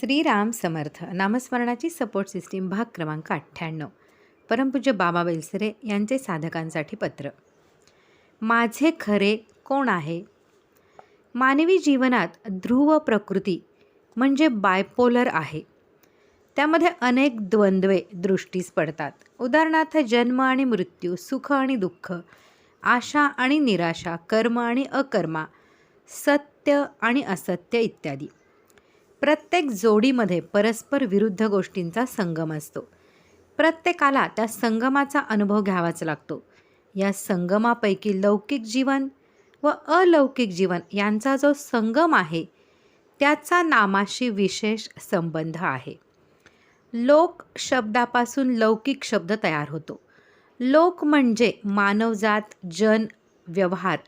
श्रीराम समर्थ नामस्मरणाची support system भाग क्रमांक अठ्ठ्याण्णव. परमपूज्य बाबा बेलसरे यांचे साधकांसाठी पत्र. माझे खरे कोण आहे? मानवी जीवनात ध्रुव प्रकृती म्हणजे बायपोलर आहे. त्यामध्ये अनेक द्वंद्वे दृष्टीस पडतात. उदाहरणार्थ जन्म आणि मृत्यू सुख आणि दुःख आशा आणि निराशा कर्म आणि अकर्मा सत्य आणि असत्य इत्यादी. प्रत्येक जोडीमध्ये परस्पर विरुद्ध गोष्टींचा संगम असतो. प्रत्येकाला त्या संगमाचा अनुभव घ्यावाच लागतो. या संगमापैकी लौकिक जीवन व अलौकिक जीवन यांचा जो संगम आहे त्याचा नामाशी विशेष संबंध आहे. लोक शब्दापासून लौकिक शब्द तयार होतो. लोक म्हणजे मानवजात जन व्यवहार.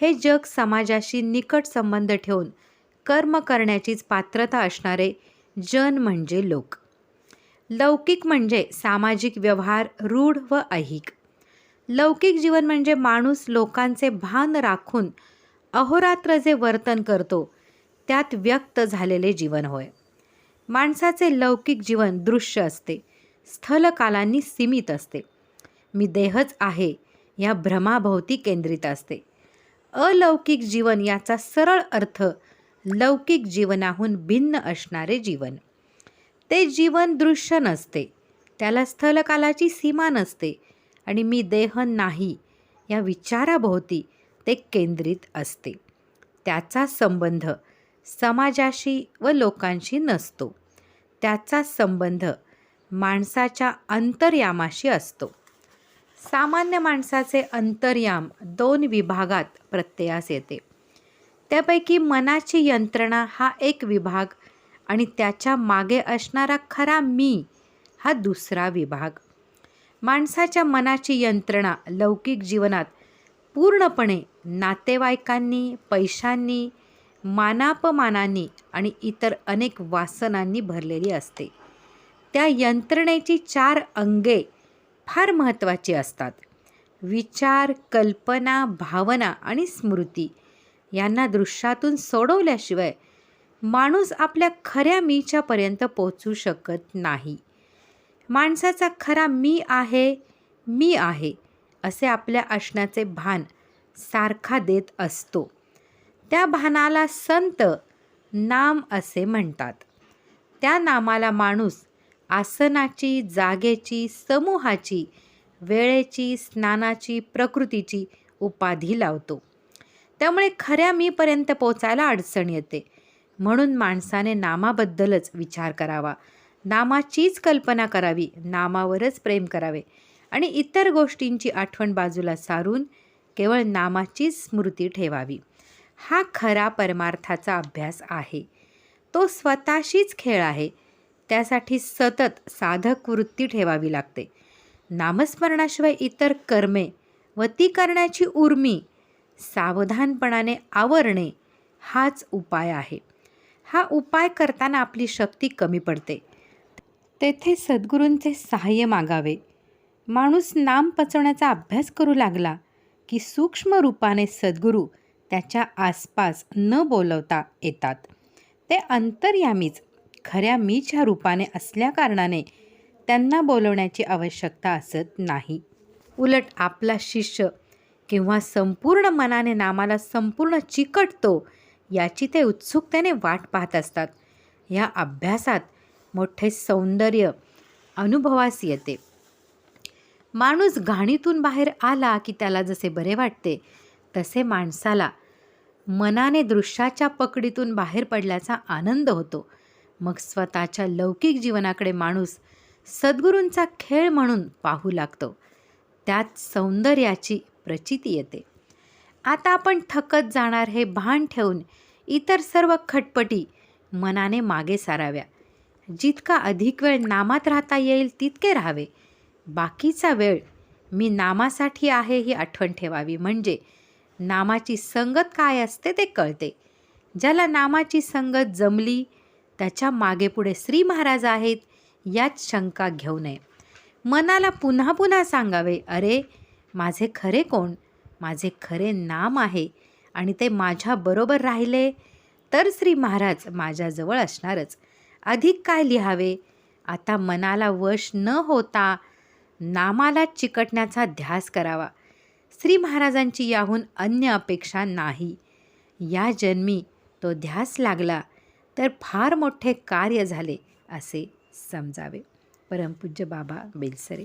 हे जग समाजाशी निकट संबंध ठेवून कर्म करण्याचीच पात्रता असणारे जन म्हणजे लोक. लौकिक म्हणजे सामाजिक व्यवहार रूढ व ऐहिक. लौकिक जीवन म्हणजे माणूस लोकांचे भान राखून अहोरात्र जे वर्तन करतो त्यात व्यक्त झालेले जीवन होय. माणसाचे लौकिक जीवन दृश्य असते स्थलकालांनी सीमित असते. मी देहच आहे या भ्रमाभोवती केंद्रित असते. अलौकिक जीवन याचा सरळ अर्थ लौकिक जीवनाहून भिन्न असणारे जीवन. ते जीवन दृश्य नसते. त्याला स्थलकालाची सीमा नसते आणि मी देह नाही या विचाराभोवती ते केंद्रित असते. त्याचा संबंध समाजाशी व लोकांशी नसतो. त्याचा संबंध माणसाच्या अंतर्यामाशी असतो. सामान्य माणसाचे अंतर्याम दोन विभागात प्रत्ययास येते. त्यापैकी मनाची यंत्रणा हा एक विभाग आणि त्याच्यामागे असणारा खरा मी हा दुसरा विभाग. माणसाच्या मनाची यंत्रणा लौकिक जीवनात पूर्णपणे नातेवाईकांनी पैशांनी मानापमानांनी आणि इतर अनेक वासनांनी भरलेली असते. त्या यंत्रणेची चार अंगे फार महत्त्वाची असतात. विचार कल्पना भावना आणि स्मृती यांना दृश्यातून सोडवल्याशिवाय माणूस आपल्या खऱ्या मीच्यापर्यंत पोचू शकत नाही. माणसाचा खरा मी आहे मी आहे असे आपल्या असण्याचे भान सारखा देत असतो. त्या भानाला संत नाम असे म्हणतात. त्या नामाला माणूस आसनाची जागेची समूहाची वेळेची स्नानाची प्रकृतीची उपाधी लावतो. त्यामुळे खऱ्या मीपर्यंत पोचायला अडचण येते. म्हणून माणसाने नामाबद्दलच विचार करावा. नामाचीच कल्पना करावी नामावरच प्रेम करावे आणि इतर गोष्टींची आठवण बाजूला सारून केवळ नामाचीच स्मृती ठेवावी. हा खरा परमार्थाचा अभ्यास आहे. तो स्वतःशीच खेळ आहे. त्यासाठी सतत साधक वृत्ती ठेवावी लागते. नामस्मरणाशिवाय इतर कर्मे व ती करण्याची उर्मी सावधानपणाने आवरणे हाच उपाय आहे. हा उपाय करताना आपली शक्ती कमी पडते. तेथे सद्गुरूंचे सहाय्य मागावे. माणूस नाम पचवण्याचा अभ्यास करू लागला की सूक्ष्म रूपाने सद्गुरू त्याच्या आसपास न बोलवता येतात. ते अंतर्यामीच खऱ्या मीच्या रूपाने असल्याकारणाने त्यांना बोलवण्याची आवश्यकता असत नाही. उलट आपला शिष्य किंवा संपूर्ण मनाने नामाला संपूर्ण चिकटतो याची ते उत्सुकतेने वाट पाहत असतात. ह्या अभ्यासात मोठे सौंदर्य अनुभवास येते. माणूस घाणीतून बाहेर आला की त्याला जसे बरे वाटते तसे माणसाला मनाने दृश्याच्या पकडीतून बाहेर पडल्याचा आनंद होतो. मग स्वतःच्या लौकिक जीवनाकडे माणूस सद्गुरूंचा खेळ म्हणून पाहू लागतो. त्यात सौंदर्याची प्रचिती येते. आता आपण थकत जाणार हे भान ठेवून इतर सर्व खटपटी मनाने मागे साराव्या. जितका अधिक वेळ नामात राहता येईल तितके राहावे. बाकीचा वेळ मी नामासाठी आहे ही आठवण ठेवावी. म्हणजे नामाची संगत काय असते ते कळते. ज्याला नामाची संगत जमली त्याच्या मागेपुढे श्री महाराज आहेत यात शंका घेऊ नये. मनाला पुन्हा पुन्हा सांगावे अरे माझे खरे कोण? माझे खरे नाम आहे. आणि ते माझ्याबरोबर राहिले? तर श्री महाराज माझ्याजवळ असणारच. अधिक काय लिहावे? आता मनाला वश न होता नामाला चिकटण्याचा ध्यास करावा. श्री महाराजांची याहून अन्य अपेक्षा नाही. या जन्मी तो ध्यास लागला तर फार मोठे कार्य झाले असे समजावे. परमपूज्य बाबा बेलसरे.